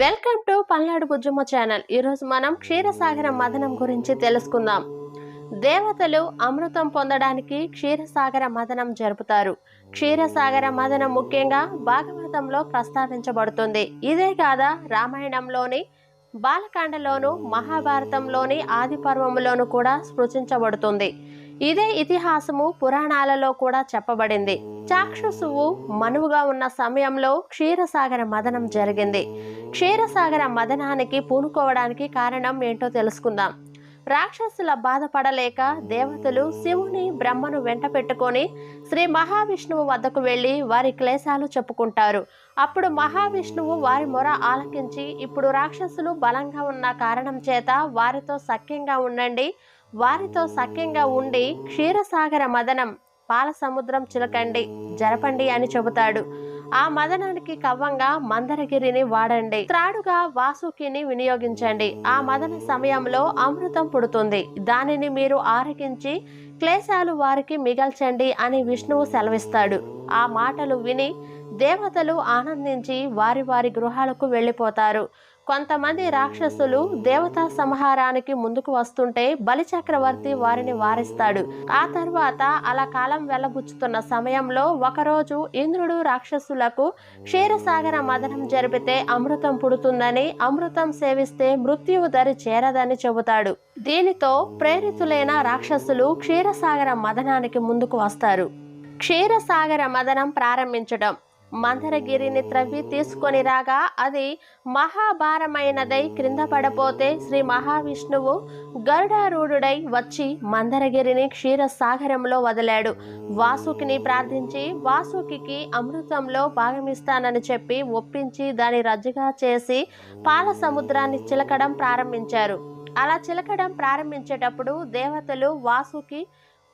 Welcome to Palnadu Bujjamma channel. ఈరోజు మనం క్షీరసాగర మదనం గురించి తెలుసుకుందాం. దేవతలు అమృతం పొందడానికి క్షీరసాగర మదనం జరుపుతారు. క్షీరసాగర మదనం ముఖ్యంగా భాగవతంలో ప్రస్తావించబడుతుంది. ఇదే కాదా రామాయణంలోని బాలకాండలోను మహాభారతంలోని ఆది పర్వములోను కూడా స్పృశించబడుతుంది ఇదే ఇతిహాసము పురాణాలలో కూడా చెప్పబడింది. చాక్షుసువు మనువుగా ఉన్న సమయంలో క్షీరసాగర మదనం జరిగింది. క్షీరసాగర మదనానికి పూనుకోవడానికి కారణం ఏంటో తెలుసుకుందాం. రాక్షసుల బాధపడలేక దేవతలు శివుని బ్రహ్మను వెంట పెట్టుకొని శ్రీ మహావిష్ణువు వద్దకు వెళ్ళి వారి క్లేశాలు చెప్పుకుంటారు. అప్పుడు మహావిష్ణువు వారి మొర ఆలకించి ఇప్పుడు రాక్షసులు బలంగా ఉన్న కారణం చేత వారితో సఖ్యంగా ఉండండి వారితో సఖ్యంగా ఉండి క్షీరసాగర మదనం పాలసముద్రం చిలకండి జరపండి అని చెబుతాడు. ఆ మదనానికి కవ్వంగా మందరగిరిని వాడండి. త్రాడుగా వాసుకిని వినియోగించండి. ఆ మదన సమయంలో అమృతం పుడుతుంది. దానిని మీరు ఆరగించి క్లేశాలు వారికి మిగల్చండి అని విష్ణువు సెలవిస్తాడు. ఆ మాటలు విని దేవతలు ఆనందించి వారి వారి గృహాలకు వెళ్ళిపోతారు. కొంతమంది రాక్షసులు దేవతా సంహారానికి ముందుకు వస్తుంటే బలిచక్రవర్తి వారిని వారిస్తాడు. ఆ తర్వాత అలా కాలం వెళ్ళబుచ్చుతున్న సమయంలో ఒకరోజు ఇంద్రుడు రాక్షసులకు క్షీరసాగర మదనం జరిపితే అమృతం పుడుతుందని అమృతం సేవిస్తే మృత్యువు దరి చేరదని చెబుతాడు. దీనితో ప్రేరితులైన రాక్షసులు క్షీరసాగర మదనానికి ముందుకు వస్తారు. క్షీరసాగర మదనం ప్రారంభించడం. మందరగిరిని త్రవ్వి తీసుకొని రాగా అది మహాభారమైనదై క్రింద పడపోతే శ్రీ మహావిష్ణువు గరుడారూఢుడై వచ్చి మందరగిరిని క్షీరసాగరంలో వదిలాడు. వాసుకిని ప్రార్థించి వాసుకి అమృతంలో భాగమిస్తానని చెప్పి ఒప్పించి దాని రజ్జుగా చేసి పాల సముద్రాన్ని చిలకడం ప్రారంభించారు. అలా చిలకడం ప్రారంభించేటప్పుడు దేవతలు వాసుకి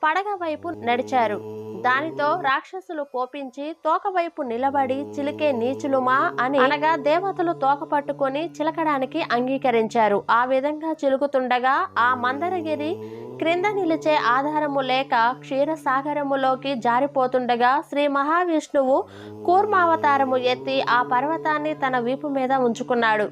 పడగ వైపు నడిచారు. దానితో రాక్షసులు కోపించి తోక వైపు నిలబడి చిలికే నీచులుమా అని అనగా దేవతలు తోక పట్టుకొని చిలకడానికి అంగీకరించారు. ఆ విధంగా చిలుకుతుండగా ఆ మందరగిరి క్రింద నిలిచే ఆధారము లేక క్షీరసాగరములోకి జారిపోతుండగా శ్రీ మహావిష్ణువు కూర్మావతారము ఎత్తి ఆ పర్వతాన్ని తన వీపు మీద ఉంచుకున్నాడు.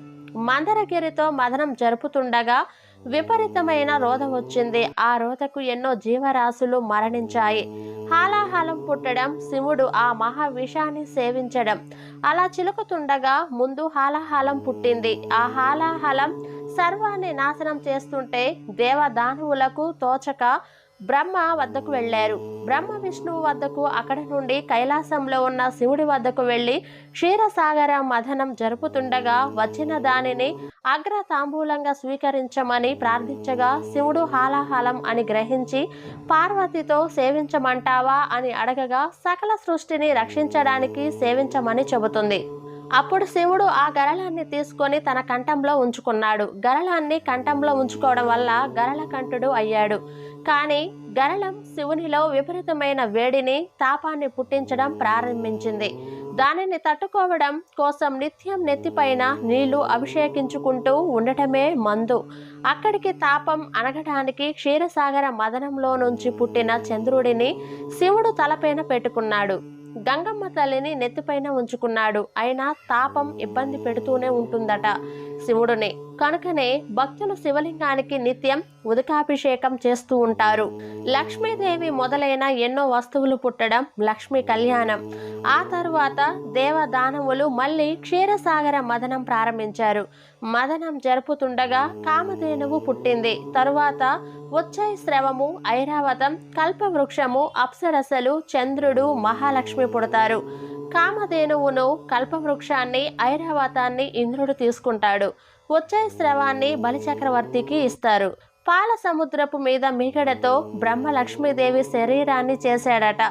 మందరగిరితో మదనం జరుపుతుండగా విపరీతమైన రోధ వచ్చింది. ఆ రోధకు ఎన్నో జీవరాశులు మరణించాయి. హాలాహలం పుట్టడం శివుడు ఆ మహా విషాన్ని సేవించడం. అలా చిలుకుతుండగా ముందు హాలాహలం పుట్టింది. ఆ హాలాహలం సర్వాన్ని నాశనం చేస్తుంటే దేవదానవులకు తోచక బ్రహ్మ వద్దకు వెళ్ళారు. బ్రహ్మ విష్ణువు వద్దకు అక్కడ నుండి కైలాసంలో ఉన్న శివుడి వద్దకు వెళ్ళి క్షీరసాగర మథనం జరుపుతుండగా వచ్చిన దానిని అగ్ర తాంబూలంగా స్వీకరించమని ప్రార్థించగా శివుడు హాలాహలం అని గ్రహించి పార్వతితో సేవించమంటావా? అని అడగగా సకల సృష్టిని రక్షించడానికి సేవించమని చెబుతుంది. అప్పుడు శివుడు ఆ గరళాన్ని తీసుకొని తన కంఠంలో ఉంచుకున్నాడు. గరళాన్ని కంఠంలో ఉంచుకోవడం వల్ల గరళ కంఠుడు అయ్యాడు. కానీ గరళం శివునిలో విపరీతమైన వేడిని తాపాన్ని పుట్టించడం ప్రారంభించింది. దానిని తట్టుకోవడం కోసం నిత్యం నెత్తిపైన నీళ్ళు అభిషేకించుకుంటూ ఉండటమే మందు. అక్కడికి తాపం అనగడానికి క్షీరసాగర మదనంలో నుంచి పుట్టిన చంద్రుడిని శివుడు తలపైన పెట్టుకున్నాడు. గంగమ్మ తల్లిని నెత్తిపైన ఉంచుకున్నాడు. అయినా తాపం ఇబ్బంది పెడుతూనే ఉంటుందట. శివుడిని కనుకనే భక్తులు శివలింగానికి నిత్యం ఉదకాభిషేకం చేస్తూ ఉంటారు. లక్ష్మీదేవి మొదలైన ఎన్నో వస్తువులు పుట్టడం లక్ష్మీ కళ్యాణం. ఆ తరువాత దేవదానవులు మళ్ళీ క్షీరసాగర మదనం ప్రారంభించారు. మదనం జరుపుతుండగా కామధేనువు పుట్టింది. తరువాత వచ్చై శ్రవము ఐరావతం కల్పవృక్షము అప్సరసలు చంద్రుడు మహాలక్ష్మి పుడతారు. కామధేనువును కల్పవృక్షాన్ని ఐరావతాన్ని ఇంద్రుడు తీసుకుంటాడు. వచ్చే స్రవాన్ని బలిచక్రవర్తికి ఇస్తారు. పాల సముద్రపు మీద మీగడతో బ్రహ్మ లక్ష్మీదేవి శరీరాన్ని చేశాడట.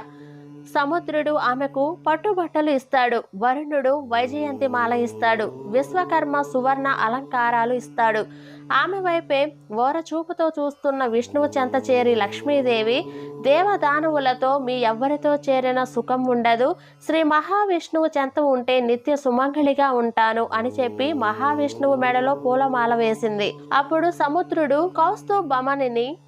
సముద్రుడు ఆమెకు పట్టుబట్టలు ఇస్తాడు. వరుణుడు వైజయంతి మాల ఇస్తాడు. విశ్వకర్మ సువర్ణ అలంకారాలు ఇస్తాడు. ఆమె వైపే ఓర చూపుతో చూస్తున్న విష్ణువు చెంత చేరి లక్ష్మీదేవి దేవదానవులతో మీ ఎవ్వరితో చేరిన సుఖం ఉండదు. శ్రీ మహావిష్ణువు చెంత ఉంటే నిత్య సుమంగళిగా ఉంటాను అని చెప్పి మహావిష్ణువు మెడలో పూలమాల వేసింది. అప్పుడు సముద్రుడు కౌస్తు బమనిని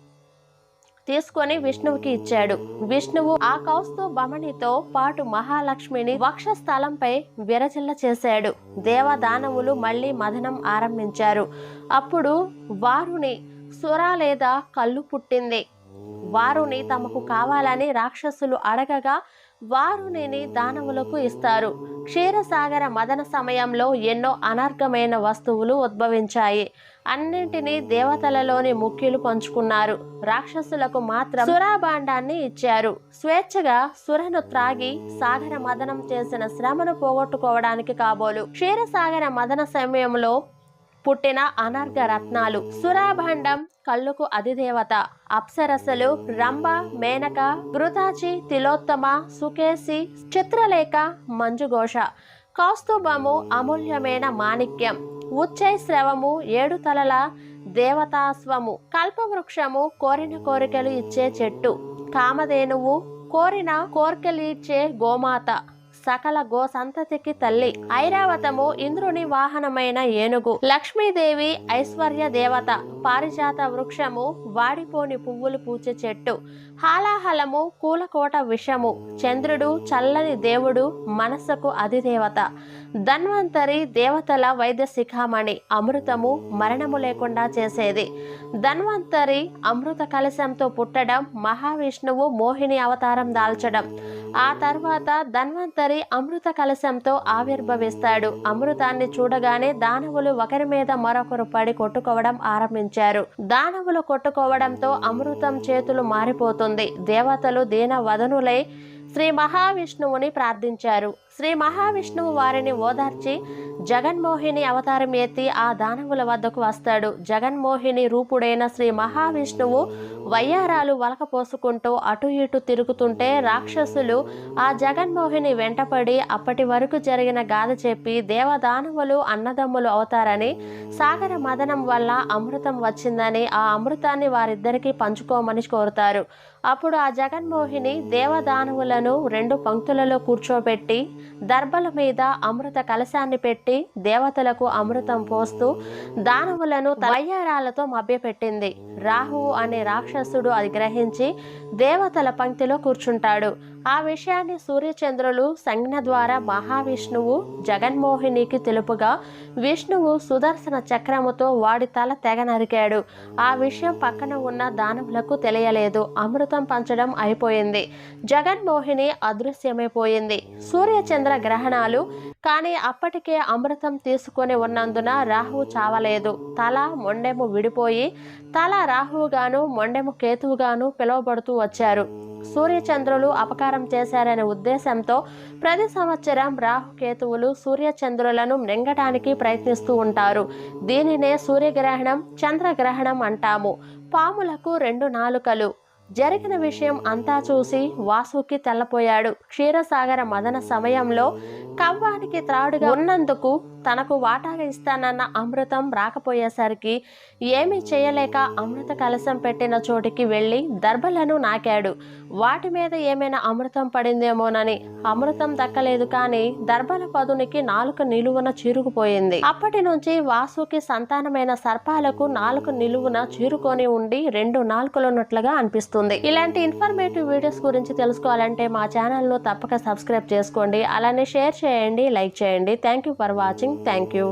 తీసుకొని విష్ణువుకి ఇచ్చాడు. విష్ణువు ఆ కౌస్తు బమణితో పాటు మహాలక్ష్మిని వక్షస్థలంపై విరజిల్ల చేశాడు. దేవదానవులు మళ్ళీ మదనం ఆరంభించారు. అప్పుడు వారుని సుర లేదా కళ్ళు పుట్టింది. వారుని తమకు కావాలని రాక్షసులు అడగగా వారుని దానవులకు ఇస్తారు. క్షీరసాగర మదన సమయంలో ఎన్నో అనర్ఘమైన వస్తువులు ఉద్భవించాయి. అన్నింటినీ దేవతలలోని ముఖ్యులు పంచుకున్నారు. రాక్షసులకు మాత్రం సురాభాండాన్ని ఇచ్చారు. స్వేచ్ఛగా సురను త్రాగి సాగర మదనం చేసిన శ్రమను పోగొట్టుకోవడానికి కాబోలు. క్షీరసాగర మదన సమయంలో పుట్టిన అనర్ఘ రత్నాలు. సురాభాండం కళ్ళుకు అధిదేవత. అప్సరసలు రంభ మేనక కృతాచి తిలోత్తమ సుకేసి చిత్రలేఖ మంజుఘోష. కౌస్తుభము అమూల్యమైన మాణిక్యం. ఉచ్చై శ్రవము ఏడు తలల దేవతాస్వము. కల్పవృక్షము కోరిన కోరికలు ఇచ్చే చెట్టు. కామధేనువు కోరిన కోరికలు ఇచ్చే గోమాత. సకల గో సంతతికి తల్లి. ఐరావతము ఇంద్రుని వాహనమైన ఏనుగు. లక్ష్మీదేవి ఐశ్వర్య దేవత. పారిజాత వృక్షము వాడిపోని పువ్వులు పూచే చెట్టు. హాలాహలము కూలకోట విషము. చంద్రుడు చల్లని దేవుడు మనస్సుకు అధిదేవత. ధన్వంతరి దేవతల వైద్య శిఖామణి. అమృతము మరణము లేకుండా చేసేది. ధన్వంతరి అమృత కలశంతో పుట్టడం మహావిష్ణువు మోహిని అవతారం దాల్చడం. ఆ తర్వాత ధన్వంతరి అమృత కలశంతో ఆవిర్భవిస్తాడు. అమృతాన్ని చూడగానే దానవులు ఒకరి మీద మరొకరు పడి కొట్టుకోవడం ఆరంభించారు. దానవులు కొట్టుకోవడంతో అమృతం చేతులు మారిపోతుంది. దేవతలు దీన వదనులై శ్రీ మహావిష్ణువుని ప్రార్థించారు. శ్రీ మహావిష్ణువు వారిని ఓదార్చి జగన్మోహిని అవతారం ఎత్తి ఆ దానవుల వద్దకు వస్తాడు. జగన్మోహిని రూపుడైన శ్రీ మహావిష్ణువు వయ్యారాలు వలకపోసుకుంటూ అటు ఇటు తిరుగుతుంటే రాక్షసులు ఆ జగన్మోహిని వెంటపడి అప్పటి వరకు జరిగిన గాథ చెప్పి దేవదానవులు అన్నదమ్ములు అవుతారని సాగర మదనం వల్ల అమృతం వచ్చిందని ఆ అమృతాన్ని వారిద్దరికీ పంచుకోమని కోరుతారు. అప్పుడు ఆ జగన్మోహిని దేవదానవులను రెండు పంక్తులలో కూర్చోబెట్టి దర్భల మీద అమృత కలశాన్ని పెట్టి దేవతలకు అమృతం పోస్తూ దానవులను వయ్యారాలతో మభ్యపెట్టింది. రాహువు అనే రాక్షసుడు అది గ్రహించి దేవతల పంక్తిలో కూర్చుంటాడు. ఆ విషయాన్ని సూర్యచంద్రులు సంజ్ఞ ద్వారా మహావిష్ణువు జగన్మోహినికి తెలుపుగా విష్ణువు సుదర్శన చక్రముతో వాడి తల తెగ నరికాడు. ఆ విషయం పక్కన ఉన్న దానవులకు తెలియలేదు. అమృతం పంచడం అయిపోయింది. జగన్మోహిని అదృశ్యమైపోయింది. సూర్యచంద్ర గ్రహణాలు కానీ అప్పటికే అమృతం తీసుకొని ఉన్నందున రాహువు చావలేదు. తల మొండెము విడిపోయి తల రాహువుగాను మొండెము కేతువుగాను పిలువబడుతూ వచ్చారు. సూర్యచంద్రులు అపకారం చేశారనే ఉద్దేశంతో ప్రతి సంవత్సరం రాహుకేతువులు సూర్యచంద్రులను మృంగటానికి ప్రయత్నిస్తూ ఉంటారు. దీనినే సూర్యగ్రహణం చంద్రగ్రహణం అంటాము. పాములకు రెండు నాలుకలు. జరిగిన విషయం అంతా చూసి వాసుకి తెల్లపోయాడు. క్షీరసాగర మదన సమయంలో కవ్వానికి త్రాడుగా ఉన్నందుకు తనకు వాటాగా ఇస్తానన్న అమృతం రాకపోయేసరికి ఏమీ చేయలేక అమృత కలశం పెట్టిన చోటికి వెళ్ళి దర్భలను నాకాడు. వాటి మీద ఏమైనా అమృతం పడిందేమోనని అమృతం దక్కలేదు కానీ దర్భల పదునికి నాలుక నిలువున చీరుకుపోయింది. అప్పటి నుంచి వాసుకి సంతానమైన సర్పాలకు నాలుక నిలువున చీరుకొని ఉండి రెండు నాలుకలున్నట్లుగా అనిపిస్తుంది. ఇలాంటి ఇన్ఫర్మేటివ్ వీడియోస్ గురించి తెలుసుకోవాలంటే మా ఛానల్ను తప్పక సబ్స్క్రైబ్ చేసుకోండి. అలానే షేర్ చేయండి లైక్ చేయండి. Thank you for watching. Thank you